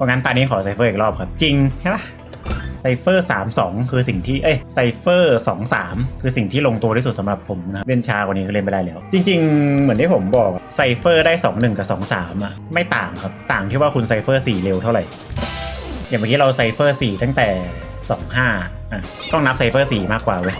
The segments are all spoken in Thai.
เพราะงั้นตอนนี้ขอไซเฟอร์อีกรอบครับ จริงใช่ปะไซเฟอร์3 2 คือสิ่งที่ เอ้ยไซเฟอร์2 3 คือสิ่งที่ลงตัวที่สุดสำหรับผมนะ เล่นชากว่านี้ก็เล่นไม่ได้แล้ว จริง ๆ เหมือนที่ผมบอกไซเฟอร์ได้ 2 1 กับ 2 3 อะ ไม่ต่างครับ ต่างที่ว่าคุณไซเฟอร์ 4 เร็วเท่าไหร่ อย่างเมื่อกี้เราไซเฟอร์ 4 ตั้งแต่ 2 5อะต้องนับไซเฟอร์ 4 มากกว่าเว้ย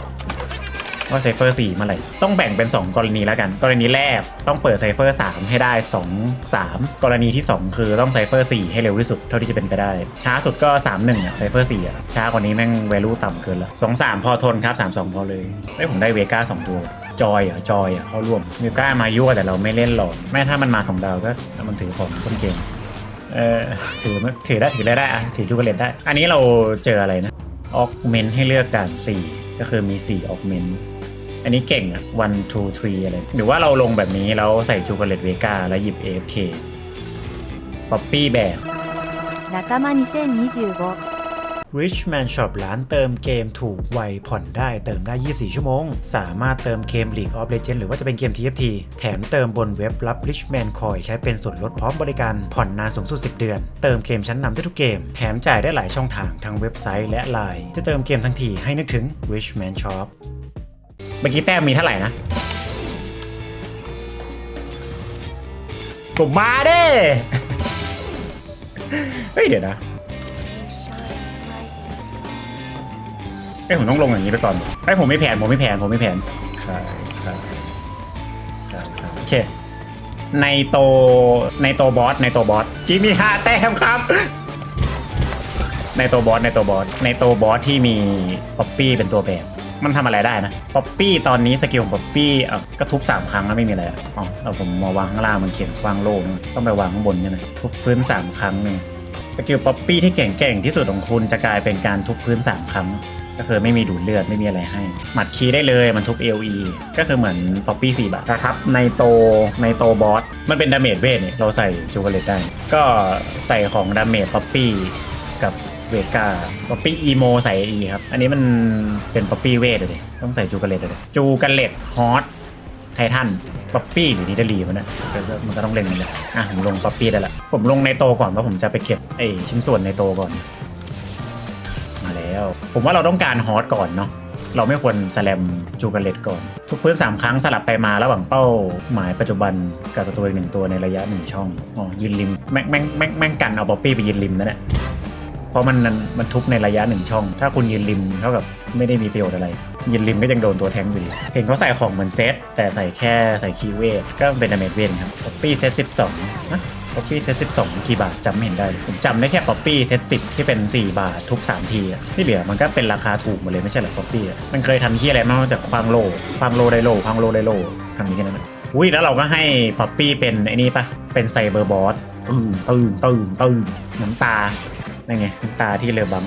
ว่าไซเฟอร์4เมื่อไหร่ต้องแบ่งเป็น 2 กรณีแล้วกัน กรณีแรกต้องเปิดไซเฟอร์3ให้ได้ 2 3 กรณีที่ 2 คือต้องไซเฟอร์4ให้เร็วที่สุดเท่าที่จะเป็นไปได้ ช้าสุดก็ 3 1อะไซเฟอร์4อะช้ากว่านี้แม่งเวลูต่ำเกินละ2 3 พอทนครับ 3 2 พอเลยไอ้ผมได้เวก้า2ตัวจอยอะจอยอะเข้าร่วมเวก้ามายั่วแต่เราไม่เล่นหรอกแม่ถ้ามันมาสองดาวก็มันถือของต้นเกมเออถือไม่ถือได้ถือได้ได้อะถือจูเกเลตได้ อันนี้เราเจออะไรนะออกเมนให้เลือกด่าน4 ก็คือมี 4ออกเมน อันนี้เก่งอะ one two three อะไร หรือว่าเราลงแบบนี้แล้วใส่จูเกเลตเวกาแล้วหยิบ AFK ป๊อปปี้แบบ仲間2025 Richman Shop ร้านเติมเกมถูกไวผ่อนได้เติมได้ 24 ชั่วโมง สามารถเติมเกม League of Legends หรือว่าจะเป็นเกม TFT แถมเติมบนเว็บรับ Richman Coin ใช้เป็นส่วนลดพร้อมบริการผ่อนนานสูงสุด 10 เดือน เติมเกมชั้นนำได้ทุกเกม แถมจ่ายได้หลายช่องทางทั้งเว็บไซต์และ Line จะเติมเกมทั้งทีให้นึกถึง Richman Shop เมื่อกี้แต้มมีเท่าไหร่นะผมมาเด้ เฮ้ยเดี๋ยวนะไอ้ยผมต้องลงอย่างนี้ไปก่อนไอ้ยผมไม่แผนผมไม่แผนผมไม่แผนครับครับครับครับโอเค ในโตในโตบอสในโตบอสที่มีห้าแต้มครับ ในโตบอสในโตบอสในโตบอสที่มีป๊อปปี้เป็นตัวแบบ มันทำอะไรได้นะป๊อปปี้ตอนนี้สกิลของป๊อปปี้ก็ทุบสามครั้งแล้วไม่มีอะไรอ๋อเราผมมาวางข้างล่างมันเขียนวางโล่ต้องไปวางข้างบนใช่ไหมทุบพื้นสามครั้งหนึ่งสกิลป๊อปปี้ที่เก่งๆที่สุดของคุณจะกลายเป็นการทุบพื้นสามครั้งก็คือไม่มีดูดเลือดไม่มีอะไรให้ หมัดคีย์ได้เลยมันทุบ AOE ก็คือเหมือนป๊อปปี้สี่บาทนะครับ ในโตในโตบอส มันเป็นดาเมจเวทเนี่ยเราใส่จูเกเลตได้ ก็ใส่ของดาเมจป๊อปปี้กับ เวกาป๊อปปี้อีโมใส่อีครับ อันนี้มันเป็นป๊อปปี้เวทเลยต้องใส่จูเกเลตเลยจูเกเลตฮอตไททันป๊อปปี้หรือนิดาลีมันนะมันก็ต้องเล่นกันเลยอะผมลงป๊อปปี้ได้ละผมลงในโตก่อนเพราะผมจะไปเก็บไอชิ้นส่วนในโตก่อน มาแล้ว ผมว่าเราต้องการฮอตก่อนเนาะเราไม่ควรสแลมจูเกเลตก่อน ทุกพื้น 3 ครั้งสลับไปมาระหว่างเป้าหมายปัจจุบันกับศัตรูอีกหนึ่งตัวในระยะ 1 ช่องอ๋อยืนริมแม่งแม่งแม่งแม่งกันเอาป๊อปปี้ไปยืนริมนั่นแหละ เพราะมันมันมันทุบในระยะ1ช่อง ถ้าคุณยืนริมเท่ากับไม่ได้มีประโยชน์อะไร ยืนริมก็ยังโดนตัวแทงอยู่ดี เห็นเขาใส่ของเหมือนเซตแต่ใส่แค่ใส่คีเวทก็เป็นดาเมจเวนครับป๊อปปี้เซต12นะป๊อปปี้เซต12กี่บาทจำไม่เห็นได้เลยผมจำได้แค่ป๊อปปี้เซต10ที่เป็น 4 บาททุก 3 ทีที่เหลือมันก็เป็นราคาถูกหมดเลยไม่ใช่หรอป๊อปปี้มันเคยทำที่อะไรมากนอกจากควางโลควางโลไดโลควางโลไดโลทำนี้กันนะอุ้ยแล้วเราก็ให้ป๊อปปี้เป็นไอ้นี่ปะเป็นไซเบอร์บอสตื่นตื่นตื่นตื่นน้ำตา นั่นไงตาที่เรือบัง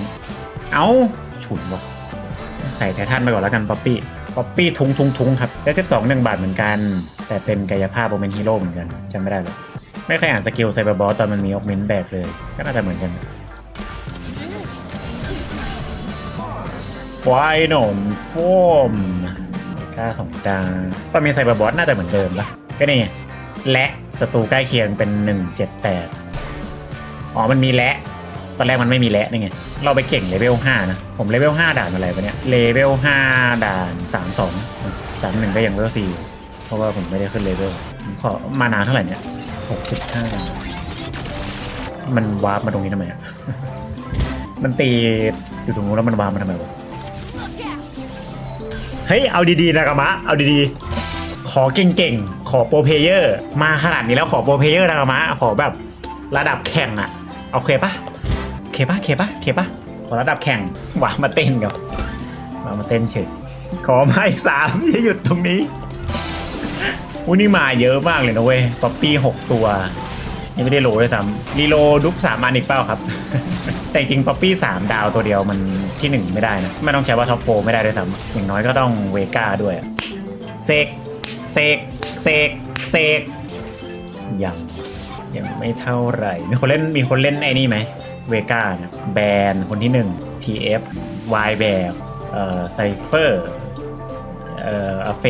เอ้าฉุนวะใส่ไททันไปก่อนแล้วกันป๊อปปี้ป๊อปปี้ทุงทุงทุงครับเซตสิบสองหนึ่งบาทเหมือนกัน แต่เป็นกายภาพโอเมนฮีโร่เหมือนกันจำไม่ได้หรอกไม่เคยอ่านสกิลไซเบอร์บอสตอนมันมีออกเมนแบกเลย ก็น่าจะเหมือนกันไฟนอลฟอร์มกล้าสองดาวตอนมีไซเบอร์บอสน่าจะเหมือนเดิมปะก็นี่และศัตรูใกล้เคียงเป็น 178 อ๋อ มันมีและ ตอนแรกมันไม่มีและนี่ไง เราไปเก่งเลเวล5นะ ผมเลเวล5ด่านอะไรปะเนี่ย เลเวล5ด่าน 32 31ก็ยังเลเวล4เพราะว่าผมไม่ได้ขึ้นเลเวลผมขอมานานเท่าไหร่เนี่ย 65 มันวาร์ปมาตรงนี้ทำไมอะ มันตีอยู่ตรงนู้นแล้วมันวาร์ปมาทำไมวะ เฮ้ย เอาดีๆนะกะมะ เอาดีๆ ขอเก่งๆ ขอโปรเพเยอร์ มาขนาดนี้แล้วขอโปรเพเยอร์นะกะมะ ขอแบบระดับแข่งอะโอเคปะ เคปะเคปะเคปะขอระดับแข่งวางมาเต้นกับวางมาเต้นเฉยขอมาอีกสามอย่าหยุดตรงนี้วันนี้มาเยอะมากเลยนะเว้ยป๊อปปี้หกตัวยังไม่ได้โหลด้วยซ้ำรีโลดุ๊บสามอันอีกเปล่าครับ แต่จริงป๊อปปี้สามดาวตัวเดียวมันที่หนึ่งไม่ได้นะไม่ต้องใช้ว่าท็อปโฟไม่ได้ด้วยซ้ำอย่างน้อยก็ต้องเวก้าด้วยเซกเซกเซกเซกยังยังไม่เท่าไหร่มีคนเล่นมีคนเล่นไอ้นี่ไหม เวก้าเนี่ยแบนคนที่1 TF Y แบบเอ่อไซเฟอร์เอ่ออเฟ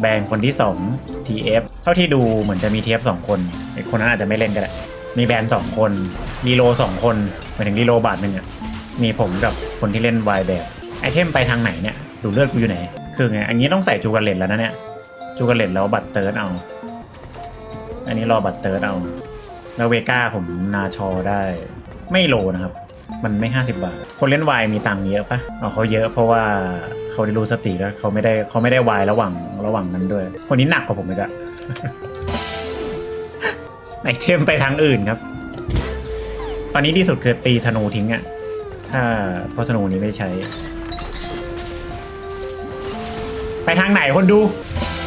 แบนคนที่2 TF เท่าที่ดูเหมือนจะมี TF 2คนไอคนนั้นอาจจะไม่เล่นก็ได้มีแบรนด์สองคนรีโลสองคนหมายถึงรีโลบาทหนึ่งอะมีผมกับคนที่เล่นวายแบบไอเทมไปทางไหนเนี่ยดูเลือดกูอยู่ไหน คือไงอันนี้ต้องใส่จูกันเลตแล้วนะเนี่ยจูกันเลตแล้วบัตรเติร์ดเอา อันนี้รอบัตรเติร์ดเอา แล้วเวก้าผมนาชอได้ ไม่โลนะครับ มันไม่ 50 บาท คนเล่นวายมีตังค์เยอะปะเอาเขาเยอะเพราะว่าเขาได้รู้สติแล้วเขาไม่ได้เขาไม่ได้วายระหว่างระหว่างนั้นด้วย คนนี้หนักกว่าผมอีกอะไอเทมไปทางอื่นครับ ตอนนี้ที่สุดคือตีธนูทิ้งอะถ้าพราะธนูนี้ไม่ใช้ ไปทางไหนคนดู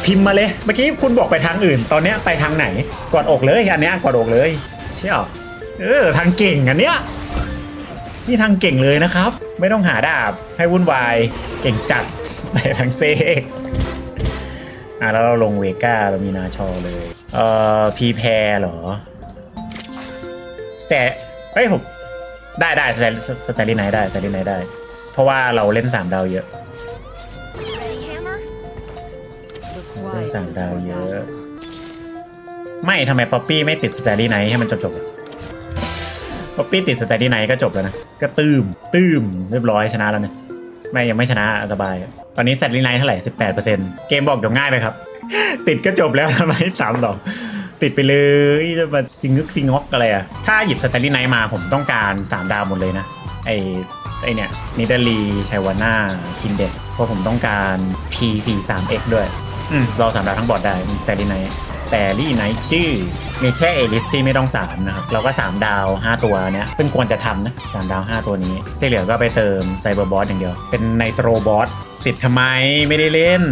พิมพ์มาเลย เมื่อกี้คุณบอกไปทางอื่น ตอนนี้ไปทางไหน กอดอกเลยอันเนี้ยกอดอกเลย เชี่ยว เออทางเก่งอันเนี้ยนี่ทางเก่งเลยนะครับ ไม่ต้องหาดาบให้วุ่นวายเก่งจัดไปทางเซกอะแล้วเราลงเวก้าเรามีนาชอเลยเอ่อพีแพรเหรอสแต่เอ้ยผมได้ได้สแตสแตลีไนได้สแตลีไนได้ เพราะว่าเราเล่นสามดาวเยอะ Ready, hammer? เล่นสามดาวเยอะ ไม่ทำไมป๊อปปี้ไม่ติดสแตลีไนให้มันจบจบๆ ป๊อปปี้ติดสแตลีไนก็จบแล้วนะ ก็ตื้ม ตื้ม เรียบร้อยชนะแล้วเนี่ยไม่ยังไม่ชนะสบาย ตอนนี้สแตลีไนเท่าไหร่สิบแปดเปอร์เซ็นต์เกมบอกเดี๋ยวง่ายไปครับ ติดก็จบแล้วทำไมสามดอกติดไปเลยจะมาซิงึกซิงอกอะไรอะถ้าหยิบสแตลีไนมาผมต้องการสามดาวหมดเลยนะ ไอไอเนี่ยนิดาลีชัยวาน่าคินเด็ดเพราะผมต้องการ P43X ด้วย อืมเราสามดาวทั้งบอร์ดได้ มีสเตอรี่ไนสเตอรี่ไนจื้อมีแค่เอลิสที่ไม่ต้องสามนะครับ เราก็ 3 ดาว 5 ตัวเนี้ย ซึ่งควรจะทำนะสามดาว 5 ตัวนี้ ที่เหลือก็ไปเติมไซเบอร์บอสอย่างเดียว เป็นไนโตรบอสติดทำไมไม่ได้เล่น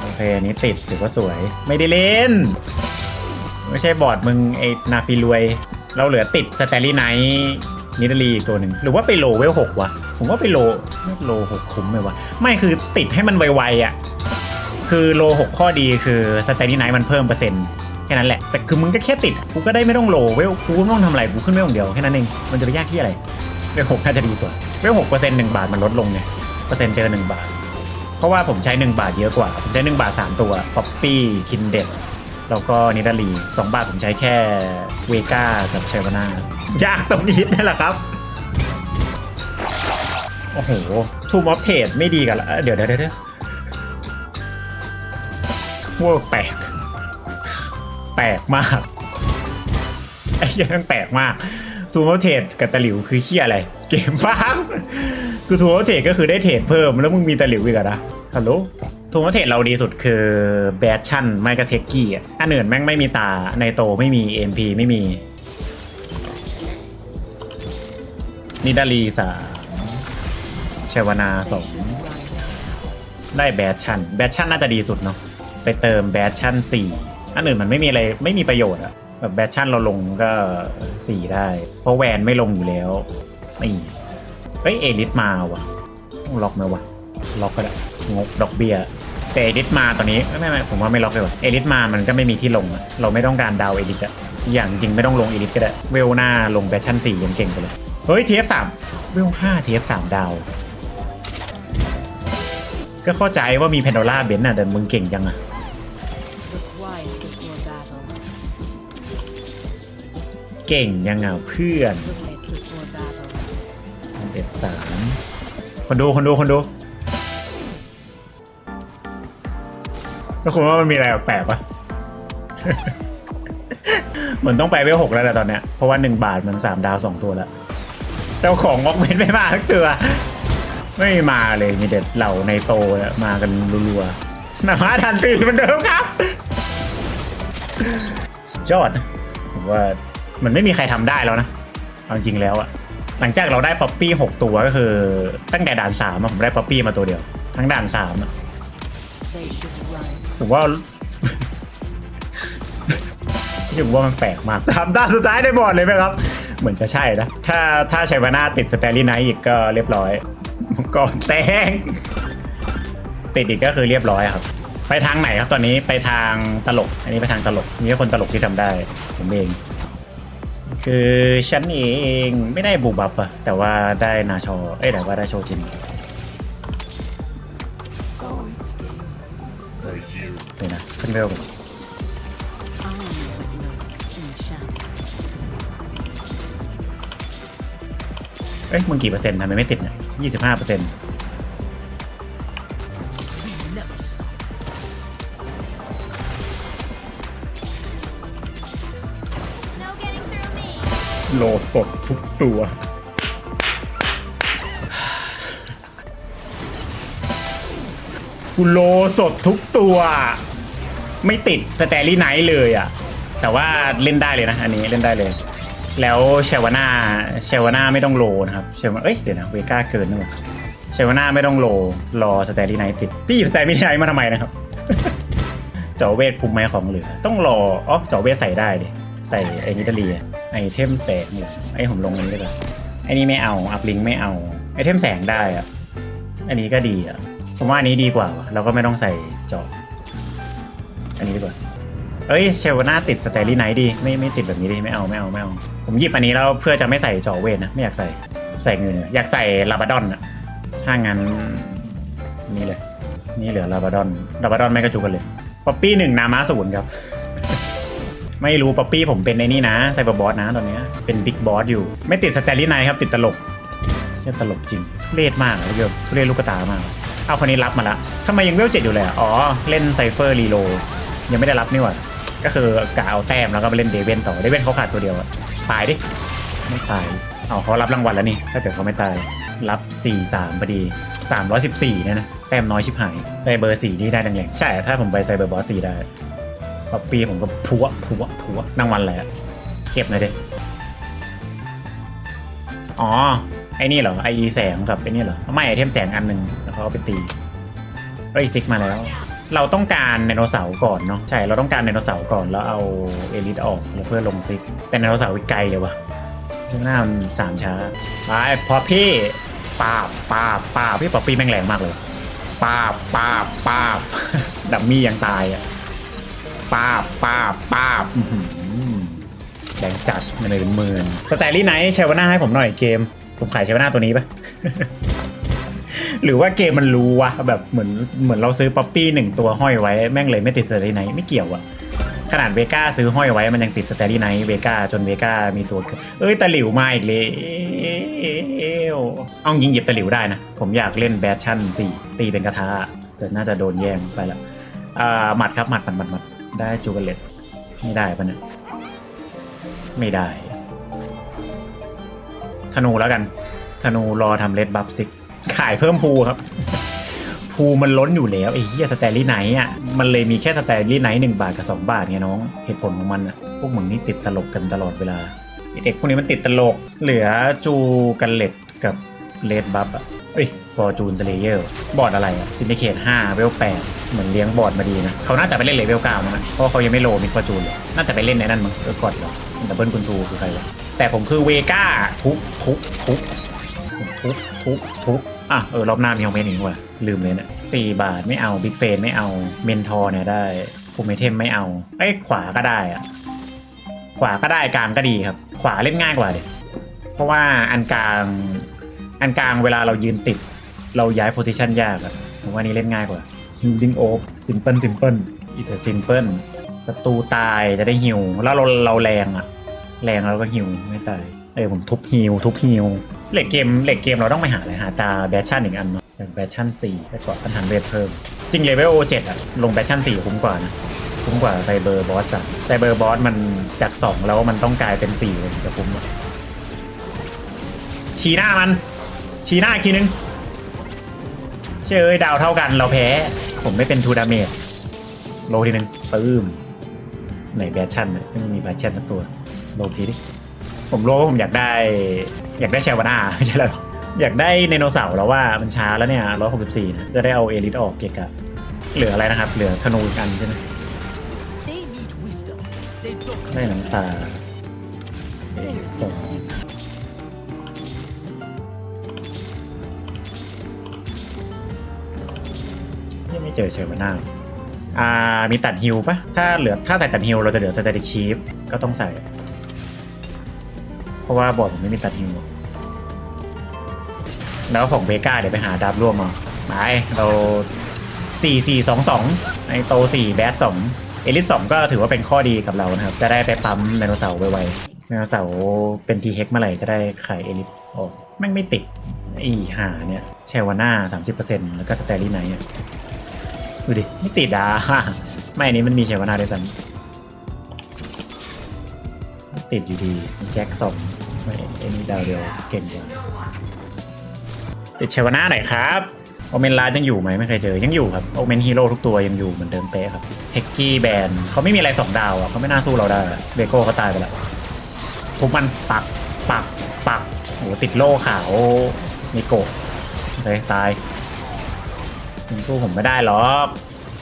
โอเคอันนี้ติดถือว่าสวยไม่ได้เล่น ไม่ใช่บอร์ดมึงไอ้นาฟิรวย เราเหลือติดสเตอรี่ไนนิดลีอีกตัวหนึ่งหรือว่าไปโลเวลหกวะ ผมว่าไปโลโลหกคุ้มไหมวะไม่คือติดให้มันไวๆอะ คือโลหกข้อดีคือสเตอรี่ไนมันเพิ่มเปอร์เซ็นต์แค่นั้นแหละ แต่คือมึงก็แค่ติด กูก็ได้ไม่ต้องโลเวลกูไม่ต้องทำอะไรกูขึ้นเวลอย่างเดียวแค่นั้นเอง มันจะไปยากที่อะไรเวลหกน่าจะดีกว่าเวลหกเปอร์เซ็นต์หนึ่งบาทมันลดลงไงเปอร์เซ็นต์เจอหนึ่งบาท เพราะว่าผมใช้1บาทเยอะกว่า ผมใช้1บาท3ตัวป๊อปปี้คินเด็ดแล้วก็นิดาลี2บาทผมใช้แค่เวก้ากับเชวานายากตรงนี้นี่แหละครับ โอ้โหทูมอฟเทดไม่ดีกันละเดี๋ยวเดี๋ยวเดี๋ยวเวิร์กแปลกแปลกมากไอ้เหี้ยังแปลกมากทูมอฟเทดกับตะหลิวคือเคี้ยอะไร เกมบ้างคือทูมอฟเทดก็คือได้เทรดเพิ่มแล้วมึงมีตะหลิวอีกอะนะฮัลโหลทูมอฟเทดเราดีสุดคือแบชชั่นไม่ก็เทคกี้อะอันอื่นแม่งไม่มีตาในโตไม่มี MP ไม่มีนิดาลีสา เชวนาสองได้แบชชั่น แบชชั่นน่าจะดีสุดเนาะไปเติมแบชชั่นสี่อันอื่นมันไม่มีอะไรไม่มีประโยชน์อะแบบแบชชั่นเราลงก็สี่ได้ เพราะแวนไม่ลงอยู่แล้วนี่เฮ้ยเอลิสมาว่ะต้องล็อกไหมวะล็อกก็ได้งกดอกเบี้ยแต่เอลิสมาตอนนี้ไม่ไม่ผมว่าไม่ล็อกเลยว่ะเอลิสมามันก็ไม่มีที่ลงอะเราไม่ต้องการดาวเอลิสอะอย่างจริงไม่ต้องลงเอลิสก็ได้เวลหน้าลงแบชชั่นสี่ยังเก่งไปเลยเฮ้ยเอฟสามเวลห้าเอฟสามดาว ก็เข้าใจว่ามีแพนโดล่าเบนซ์น่ะแต่มึงเก่งจังอะเก่งยังอะเพื่อนเอ็ดสามคนดูคนดูคนดูแล้วคุณว่ามันมีอะไรแปลกปะเหมือนต้องไปเวลหกแล้วแหละตอนเนี้ยเพราะว่าหนึ่งบาทมันสามดาวสองตัวแล้ว เจ้าของงอกเว้นไม่มาทั้งตัว ไม่มาเลยมีเด็ดเหล่าในโตมากันรัวๆนามาทันตีเหมันเดิมครับสุดยอดผมว่ามันไม่มีใครทำได้แล้วนะเอาจริงแล้วอะหลังจากเราได้ป๊อปปี้หกตัวก็คือ ตั้งแต่ด่านสามผมได้ป๊อปปี้มาตัวเดียว ทั้งด่านสามผมว่าผมว่ามันแปลกมากสามด่านสุดท้ายในบอดเลยไหมครับ เหมือนจะใช่นะ ถ้าถ้าชัยวาน่าติดสเตอรี่ไนท์อีกก็เรียบร้อยมังกรแตงติดอีกก็คือเรียบร้อยครับ ไปทางไหนครับตอนนี้ไปทางตลก อันนี้ไปทางตลก มีแค่คนตลกที่ทำได้ ผมเอง คือฉันเองไม่ได้บูบับอะแต่ว่าได้นาชอ เอ้ยแต่ว่าได้โชจินเลยนะขึ้นเร็วก่อ เอ้ยมึงกี่เปอร์เซ็นต์ทำไมไม่ติดเนี่ยยี่สิบห้าเปอร์เซ็นต์โลสดทุกตัว กูโลสดทุกตัว ไม่ติดสแตรี่ไนท์เลยอะ แต่ว่าเล่นได้เลยนะ อันนี้เล่นได้เลย แล้วเชวาน่าเชวาน่าไม่ต้องโลนะครับเชวาเอ้ยเดี๋ยวนะเวก้าเกินนึกว่าเชวาน่าไม่ต้องโลรอสแตรี่ไนติดพี่หยิบสแตรี่ไนมาทำไมนะครับจอเวทคุมไหมของเหลือ ต้องรออ๋อจอเวทใส่ได้ดิใส่ไอ้นิตาลีอะไอเทมแสงไอผมลงอันนี้เลยไอนี่ไม่เอาอัพลิงไม่เอาไอเทมแสงได้อะอันนี้ก็ดีอะผมว่าอันนี้ดีกว่าเราก็ไม่ต้องใส่จออันนี้ดีกว่า เอ้ยเชลวาน่าติดสเตอรี่ไนท์ดีไม่ไม่ติดแบบนี้ดิไม่เอาไม่เอาไม่เอา ผมหยิบอันนี้แล้วเพื่อจะไม่ใส่จอเวทนะไม่อยากใส่ใส่เงินอยากใส่ลาบาดอนอะถ้างั้นนี่เลย นี่เหลือลาบาดอนลาบาดอนไม่กระจุกกันเลยป๊อปปี้หนึ่งนามาศูนย์ครับ ไม่รู้ป๊อปปี้ผมเป็นในนี่นะไซเบอร์บอสนะตอนนี้เป็นบิ๊กบอสอยู่ ไม่ติดสเตอรี่ไนท์ครับติดตลกแค่ตลกจริงทุเรศมากเลยเกิทุเรศลูกกระตามากเอาคนนี้รับมาละทำไมยังเวลเจ็ดอยู่เลยอะอ๋อเล่นไซเฟอร์รีโลยังไม่ได้รับนี่หว่า ก็คือกะเอาแต้มแล้วก็ไปเล่นเดเวนต่อเดเวนเขาขาดตัวเดียวอะตายดิไม่ตายเอาเขารับรางวัลแล้วนี่ถ้าเกิดเขาไม่ตายรับ4 3พอดี 314เนี่ยนะแต้มน้อยชิบหายไซเบอร์4นี่ได้ดังอย่างใช่ถ้าผมไปไซเบอร์บอส4ได้ป๊อปปี้ผมก็พัวพัวพัวรางวัลอะไรอะเก็บหน่อยดิอ๋อไอ้นี่เหรอไอแสงกับไอ้นี่เหรอไม่ไอเทมแสงอันหนึ่งแล้วเขาเอาไปตีเอ้ซิกมาแล้ว เราต้องการไดโนเสาร์ก่อนเนาะใช่เราต้องการไดโนเสาร์ก่อนแล้วเอาเอลิทออกแล้วเพื่อลงซิก แต่ไดโนเสาร์อีกไกลเลยวะช่วงหน้ามันสามช้าไปพอพี่ปาบปาบปาบพี่ปอปี้แม่งแรงมากเลยปาบปาบปาบดับมี่ยังตายอะปาบปาบปาบแรงจัดมันเลยเป็นหมื่นสแตลี่ไนท์เชวาน่าให้ผมหน่อยเกม ผมขายเชวาน่าตัวนี้ปะ หรือว่าเกมมันรู้วะแบบเหมือนเหมือนเราซื้อป๊อปปี้หนึ่งตัวห้อยไว้แม่งเลยไม่ติดสเตอรี่ไนท์ไม่เกี่ยวอะขนาดเวก้าซื้อห้อยไว้มันยังติดสเตอรี่ไนท์เวก้าจนเวก้ามีตัวเกิดเอ้ยตะหลิวมาอีกเลยเอายิงหยิบตะหลิวได้นะ ผมอยากเล่นแบทชั่นสี่ตีเป็นกระทะแต่น่าจะโดนแย่งไปละอ่าหมัดครับหมัดหมัดหมัดหมัดได้จูเกเลตไม่ได้ปะเนี่ยไม่ได้ ธนูแล้วกัน ธนูรอทำเลดบัฟซิก ขายเพิ่มภูครับ ภูมันล้นอยู่แล้วไอ้เหี้ยสแตลี่ไนท์อะมันเลยมีแค่สแตลี่ไนท์หนึ่งบาทกับสองบาทไงน้องเหตุผลของมันอะพวกมึงนี่ติดตลกกันตลอดเวลาเด็กพวกนี้มันติดตลก เหลือจูกันเล็ดกับเลดบัฟอะเอ้ยฟอร์จูนเลเยอร์บอร์ดอะไรอะซินดิเคตห้าเวลแปดเหมือนเลี้ยงบอร์ดมาดีนะ เขาน่าจะไปเล่นเลเวลเก้ามั้งเพราะเขายังไม่โลมิดฟอร์จูนเลยน่าจะไปเล่นในนั่นมั้งเออกอดเหรอดับเบิลกุนซูคือใครวะแต่ผมคือเวก้าทุบทุบทุบทุบ ทุบทุบอะเออรอบหน้ามีโฮมเมนอีกว่าลืมเลยเนี่ยสี่บาทไม่เอาบิ๊กเฟนไม่เอาเมนทอร์เนี่ยได้ภูมิเทมไม่เอาเอ้ยขวาก็ได้อะขวาก็ได้กลางก็ดีครับ ขวาเล่นง่ายกว่าเด็เพราะว่าอันกลางอันกลางเวลาเรายืนติด เราย้ายโพซิชันยากอะผมว่านี้เล่นง่ายกว่าฮิวดิงโอ๊บซิมเพิลซิมเพิลอีเทอร์ซิมเพิลศัตรูตายจะได้ฮิวแล้วเราเราแรงอะแรงแล้วก็ฮิวไม่ตายเออผมทุบฮิวทุบฮิว เหล็กเกมเหล็กเกมเราต้องไปหาอะไรหาตาแบชชั่นอีกอันเนาะแบชชั่นสี่ให้กว่าพันธันเวทเพิ่ม จริงเลเวลโอเจ็ดอะลงแบชชั่นสี่คุ้มกว่านะคุ้มกว่าไซเบอร์บอสอะไซเบอร์บอสมันจากสองแล้วมันต้องกลายเป็นสี่เลยจะคุ้มอะชี้หน้ามัน ชี้หน้าอีกทีนึงเชื่อเอ้ยดาวเท่ากันเราแพ้ ผมไม่เป็นทูดาเมจโลทีนึงปื้มไหนแบชชั่นเนี่ยไม่มีแบชชั่นตัวโลทีดิ ผมรู้ว่าผมอยากได้ อยากได้เชวาน่าไม่ใช่แล้วอยากได้ไดโนเสาร์แล้วว่ามันช้าแล้วเนี่ยร้อยหกสิบสี่นะจะได้เอาเอลิทออกเกะกะเหลืออะไรนะครับ เหลือธนูกันใช่ไหมได้น้ำตาเอสองยังไม่เจอเชลวาน่าอ่ามีตัดฮิลปะถ้าเหลือถ้าใส่ตัดฮิลเราจะเหลือสเตติกชีฟก็ต้องใส่ ราะว่าบอร์ดผมไม่มีตัดฮิลแล้วของเบก้าเดี๋ยวไปหาดับร่วมมาไปเรา4 4 2 2ในโต4แบส2เอลิส2ก็ถือว่าเป็นข้อดีกับเรานะครับ จะได้ไปปั๊มไดโนเสาร์ไวแมวเสาร์เป็นทีเฮกเมื่อไหร่จะได้ขายเอลิทออกแม่งไม่ติดไอีหาเนี่ยแชวาน่าสามสิบเปอร์เซ็นต์แล้วก็สเตอรี่ไนท์ดูดิ ไม่ติดอะไม่อันนี้มันมีแชวาน่าด้วยซ้ำ ติดอยู่ดี แจ็คสองไม่เอ็นดาวเดียวเก่งกว่าติดแชวาน่าหน่อยครับโอเมนลายังอยู่ไหมไม่เคยเจอยังอยู่ครับโอเมนฮีโร่ทุกตัวยังอยู่เหมือนเดิมเป๊ะครับเทคกี้แบนเขาไม่มีอะไรสองดาวอะเขาไม่น่าสู้เราได้เบโก้เขาตายไปแล้วทุบมันปักปักปักโหติดโล่ขาวมีโกะเลยตายคุณสู้ผมไม่ได้หรอก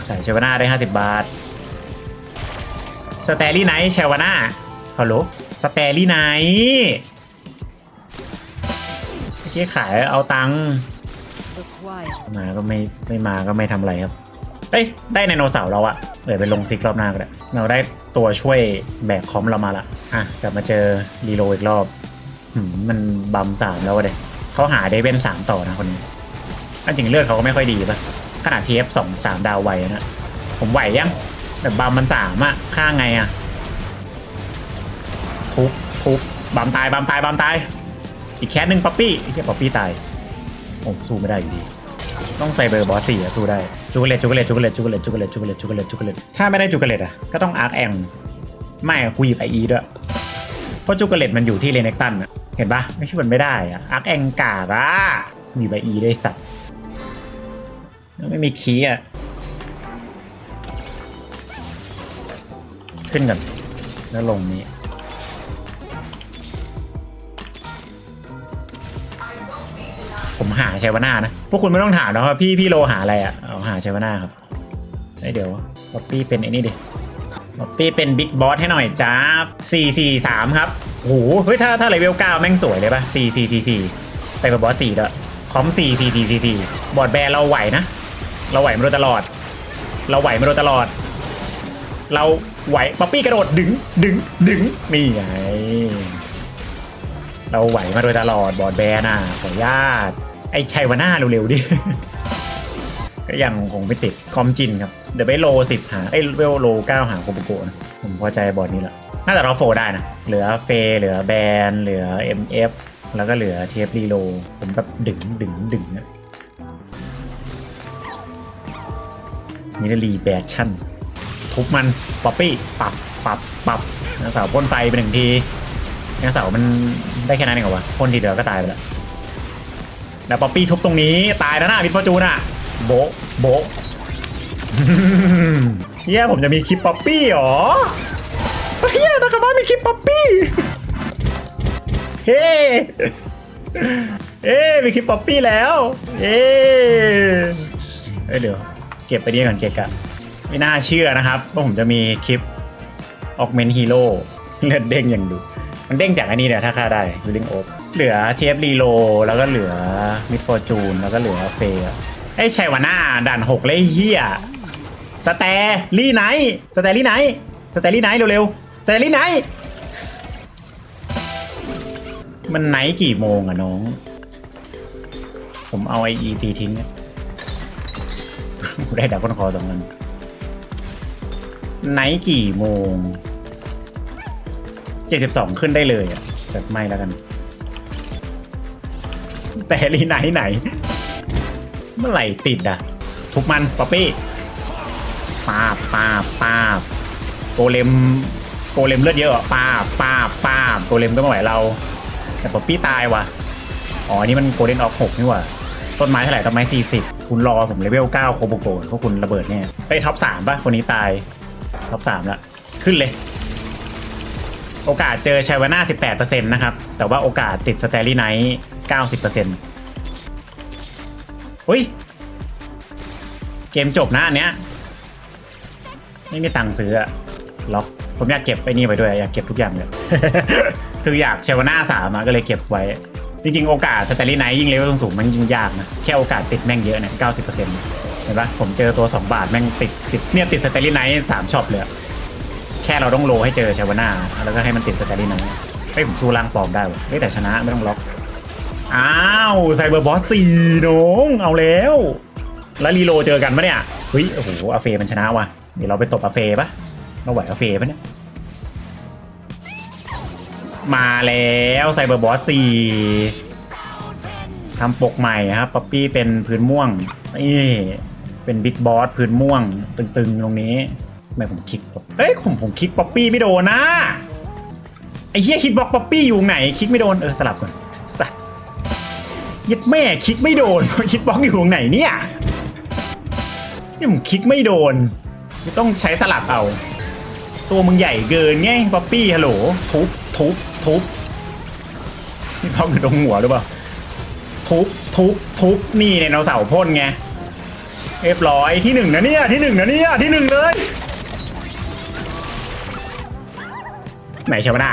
ขายเชวาน่าได้ 50 บาทสเตอรี่ไนท์เชวาน่า ฮัลโหลสเตอรี่ไหนเมื่อกี้ขายเอาตังค์มาก็ไม่ไม่มาก็ไม่ทำอะไรครับ เอ้ย ได้ไดโนเสาร์เราอะเดี๋ยวไปลงซิกรอบหน้าก็ได้เราได้ตัวช่วยแบกคอมเรามาละอะกลับมาเจอรีโลอีกรอบมันบัมสามแล้วอะเด็เขาหาได้เป็นสามต่อนะคนนี้อันจริงเลือดเขาก็ไม่ค่อยดีปะขนาดทีเอฟสองสามดาวไวนะ ผมไหวยังแต่บัมมันสามอะฆ่าไงอะ ทุบทุบบัมตายบัมตายบัมตาย อีกแค่หนึ่งป๊อปปี้ไอ้แค่ป๊อปปี้ตายโอ้สู้ไม่ได้อยู่ดี ต้องไซเบอร์บอสสี่อะสู้ได้จูเกเลตจูเกเลตจูเกเลตจูเกเลตจูเกเลตจูเกเลตจูเกเลตจูเกเลตถ้าไม่ได้จูเกเลตอะก็ต้องอาร์คแองไม่กูหยิบไออีด้วยเพราะจูเกเลตมันอยู่ที่เรเนกตันอะเห็นปะไม่ใช่มันไม่ได้อะอาร์คแองกาดอะมีใบอีได้สัตว์ไม่มีคีย์อะขึ้นกันแล้วลงนี้ ผมหาชัยวนานะ พวกคุณไม่ต้องถามนะว่าพี่พี่โลหาอะไรอะเอาหาชัยวนาครับเดี๋ยวป๊อปปี้เป็นไอ้นี่ดิป๊อปปี้เป็นบิ๊กบอสให้หน่อยจ้า4 4 3 ครับโอ้โหเฮ้ยถ้าถ้าเลเวล9แม่งสวยเลยป่ะ4 4 4 4ใส่กับบอส4ด้วยคอม4 4 4 4 4บอดแบร์เราไหวนะ เราไหวมาโดยตลอด เราไหวมาโดยตลอด เราไหวป๊อปปี้กระโดดดึงดึงดึงนี่ไงเราไหวมาโดยตลอดบอดแบร์น่ะขออนุญาต ไอชัยวนาเร็วๆดิ ก็ยังคงไม่ติดคอมจินครับ เดี๋ยวไปโลสิบหาไอเวลโลเก้าหาโคโบโกนะ ผมพอใจบอร์ดนี้แหละน่าจะรอโฟได้นะ เหลือเฟยเหลือแบน เหลือ MF แล้วก็เหลือเทปรีโล ผมแบบดึงดึงดึงอะนี่รีแบชชั่น ทุบมันป๊อปปี้ปับปับปับนางสาวพ่นไฟไปหนึ่งทีนางสาวมันได้แค่นั้นเองเหรอวะพ่นทีเดียวก็ตายไปแล้ว แล้วป๊อปปี้ทุบตรงนี้ตายแล้วนะวิทฟอจูนอะโบะโบะเฮียผมจะมีคลิปป๊อปปี้เหรอเฮียนะครับว่ามีคลิปป๊อปปี้เฮ้เอ้มีคลิปป๊อปปี้แล้วเอ้เอ้เดี๋ยวเก็บไปนี่ก่อนเกะกะไม่น่าเชื่อนะครับว่าผมจะมีคลิปออกเมนฮีโร่เลือดเด้งอย่างดู มันเด้งจากอันนี้เนี่ยถ้าค่าได้วิลลิงโอ๊ เหลือเทฟรีโลแล้วก็เหลือมิดฟอร์จูนแล้วก็เหลือเฟย์ไอ้ชัยวาน่าด่านหกเลยเฮียสแตลี่ไนท์สแตลี่ไนท์สแตลี่ไนท์เร็วๆสแตลี่ไนท์มันไนท์กี่โมงอะน้อง ผมเอาไออีตีทิ้งได้ดับก้นคอสองอันไนท์กี่โมง 72 ขึ้นได้เลยอะแต่ไม่แล้วกัน แต่รีไหนไหน เมื่อไหร่ติดอะทุกมันป๊อปปี้ปาบปาบปาบโกเลมโกเลมเลือดเยอะปาบปาบปาบโกเลมก็ไม่ไหวเรา แต่ป๊อปปี้ตายว่ะอ๋อนี่มันโกลเด้นออฟหกนี่ว่าต้นไม้เท่าไหร่ต้นไม้สี่สิบคุณรอผมเลเวลเก้าโคโบโกะเพราะคุณระเบิดเนี่ยไปท็อปสามป่ะคนนี้ตายท็อปสามละขึ้นเลย โอกาสเจอชัยวาน่า18%นต์นะครับ แต่ว่าโอกาสติดสเตอรี่ไนท์ 90%อุ้ย เกมจบนะอันเนี้ย ไม่มีตังค์ซื้ออะล็อกผมอยากเก็บไปนี่ไปด้วย อยากเก็บทุกอย่างเลย คืออยากเชวนาสามอะก็เลยเก็บไว้ จริงๆ โอกาสสเตอรี่ไนท์ยิ่งเลเวลสูงมันยิ่งยากนะ แค่โอกาสติดแม่งเยอะเนี่ย90%เห็นปะผมเจอตัว 2 บาทแม่งติดติดเนี่ยติดสเตอรี่ไนท์สามช็อปเลยแค่เราต้องโลให้เจอชาวนาแล้วก็ให้มันติดสแตนดี้นั้นเฮ้ยผมสู้ร่างปลอมได้เฮ้ยแต่ชนะไม่ต้องล็อก อ้าวไซเบอร์บอสสี่น้อง เอาแล้ว แล้วรีโลเจอกันปะเนี่ยเฮ้ยโอ้โหอาเฟมันชนะว่ะเดี๋ยวเราไปตบอาเฟปะเราไหวอาเฟปะเนี่ยมาแล้วไซเบอร์บอสสี่ทำปกใหม่ครับป๊อปปี้เป็นพื้นม่วงนี่เป็นบิ๊กบอสพื้นม่วง ตึงๆตรงนี้ทำไมผมคลิกเอ้ยผมผมคลิกป๊อปปี้ไม่โดนนะไอ้เหี้ยคิดบล็อกป๊อปปี้อยู่ไหนคลิกไม่โดนเออสลับก่อนสัตว์ ยึดแม่คลิกไม่โดนคิดบล็อกอยู่ตรงไหนเนี่ยนี่ผมคลิกไม่โดนต้องใช้สลับเอา ตัวมึงใหญ่เกินไงป๊อปปี้ฮัลโหลทุบทุบทุบนี่เขาอยู่ตรงหัวหรือเปล่าทุบทุบทุบนี่ในเราเสาร์พ่นไงเรียบร้อยที่หนึ่งนะเนี่ยที่หนึ่งนะเนี่ยที่หนึ่งเลยไหนเชาวนา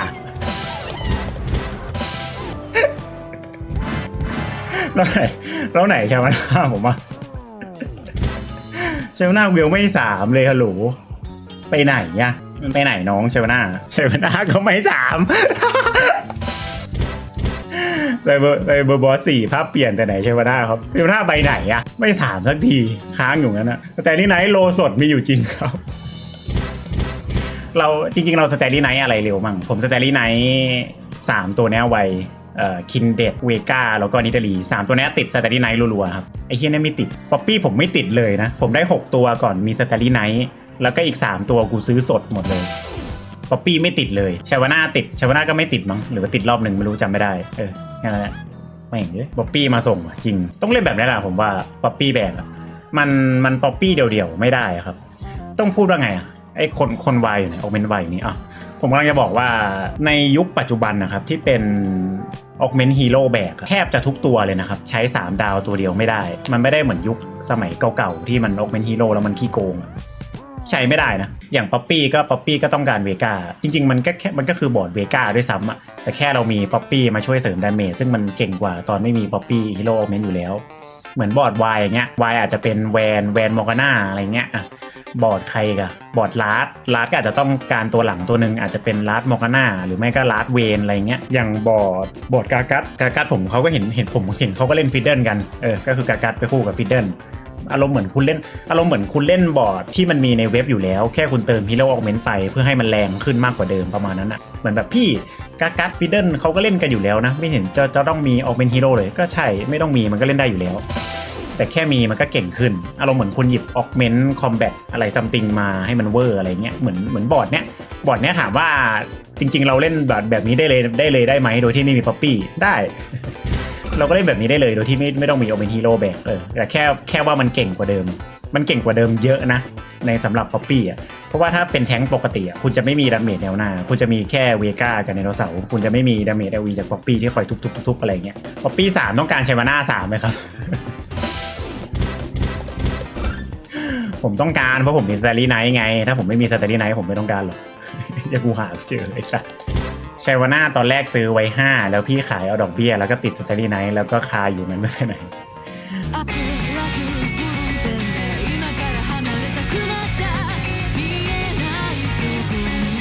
แล้วไหนแล้วไหนเชาวนาผมว่าเชาวนาวิวไม่สามเลยฮัลโหลไปไหนอะมันไปไหนน้องเชวนาเชวนาก็ไม่สามไซเบอร์ไซเบอร์บอสสี่ภาพเปลี่ยนแต่ไหนเชวนาครับเชวนาไปไหนอะไม่สามสักทีค้างอยู่งั้นอะแต่นี่ไนท์โลสดมีอยู่จริงครับ เราจริง ๆ เราสเตอรี่ไนท์อะไรเร็วมั่งผมสเตอรี่ไนท์สามตัวเนี้ไว คินเดดเวกาแล้วก็นิตาลีสามตัวเนี้ยติดสเตอรี่ไนท์รัวๆครับไอ้เฮียเนี่ยไม่ติดป๊อปปี้ผมไม่ติดเลยนะ ผมได้ 6 ตัวก่อนมีสเตอรี่ไนท์แล้วก็อีก 3 ตัวกูซื้อสดหมดเลยป๊อปปี้ไม่ติดเลยชาวนาติดชาวนาก็ไม่ติดมั้งหรือว่าติดรอบหนึ่งไม่รู้จำไม่ได้ เออแค่นั้นแหละไม่เห็นเลยป๊อปปี้มาส่งว่ะจริง ต้องเล่นแบบนี้แหละผมว่าป๊อปปี้แบกมันมันป๊อปปี้เดียวๆไม่ได้ครับ ต้องพูดว่าไงอะไอ้คนคนวัยเนี่ยออเมนวัยนี้อะ ผมกำลังจะบอกว่าในยุคปัจจุบันนะครับที่เป็นออกเมนฮีโร่แบกอะแทบจะทุกตัวเลยนะครับ ใช้ 3 ดาวตัวเดียวไม่ได้ มันไม่ได้เหมือนยุคสมัยเก่าๆ ที่มันออกเมนฮีโร่แล้วมันขี้โกง ใช้ไม่ได้นะ อย่างป๊อปปี้ก็ป๊อปปี้ก็ต้องการเวกาจริง ๆ มันก็แค่มันก็คือบอร์ดเวกาด้วยซ้ำอะแต่แค่เรามีป๊อปปี้มาช่วยเสริมดาเมจซึ่งมันเก่งกว่าตอนไม่มีป๊อปปี้ฮีโร่ออกเมนอยู่แล้ว เหมือนบอร์ดวายอย่างเงี้ยวายอาจจะเป็นแวนแวนมอร์กาน่าอะไรเงี้ยอะ บอร์ดใครกะบอร์ดลาร์ดลาร์ดก็อาจจะต้องการตัวหลังตัวหนึ่งอาจจะเป็นลาร์ดมอร์กาน่าหรือไม่ก็ลาร์ดเวนอะไรเงี้ยอย่างบอร์ดบอร์ดกากัสกากัสผมเขาก็เห็นเห็นผมเห็นเขาก็เล่นฟิดเดิลกันเออก็คือกากัสไปคู่กับฟิดเดิลอารมณ์เหมือนคุณเล่นอารมณ์เหมือนคุณเล่นบอร์ดที่มันมีในเว็บอยู่แล้ว แค่คุณเติมฮีโร่ออกเมนต์ไป เพื่อให้มันแรงขึ้นมากกว่าเดิมประมาณนั้นอะเหมือนแบบพี่กากัสฟิดเดิลเขาก็เล่นกันอยู่แล้วนะ ไม่เห็นจะจะต้องมีออกเมนฮีโร่เลยก็ใช่ไม่ต้องมีมันก็เล่นได้อยู่แล้ว แต่แค่มีมันก็เก่งขึ้น อารมณ์เหมือนคุณหยิบออกเมนต์คอมแบทอะไรซัมติงมาให้มันเวอร์อะไรเงี้ยเหมือนเหมือนบอร์ดเนี้ยบอร์ดเนี้ยถามว่าจริง ๆ เราเล่นแบบแบบนี้ได้เลยได้เลยได้ไหมโดยที่ไม่มีป๊อปปี้ได้ เราก็เล่นแบบนี้ได้เลยโดยที่ไม่ไม่ต้องมีโอเ n นฮีโร่แบกเออแต่แค่แค่ว่ามันเก่งกว่าเดิม มันเก่งกว่าเดิมเยอะนะ ในสำหรับป๊อปปี้อะเพราะว่าถ้าเป็นแท้งปกติอะคุณจะไม่มีดาเมจแนวหน้า คุณจะมีแค่เวก้ากับไดโนเสาร์คุณจะไม่มีดาเมจเอวีจากป๊อปปี้ที่คอยทุบๆๆๆอะไรเงี้ยป๊อปปี้สามต้องการใช้มาหน้าสามไหมครับ ผมต้องการเพราะผมมีสเตอรี่ไนท์ไง ถ้าผมไม่มีสเตอรี่ไนท์ผมไม่ต้องการหรอกอย่ากูหาเจอไอ้สัสชัยวนาตอนแรกซื้อไว้ห้าแล้วพี่ขายเอาดอกเบี้ยแล้วก็ติดสเตอรี่ไนท์แล้วก็คาอยู่มันไม่ไปไหน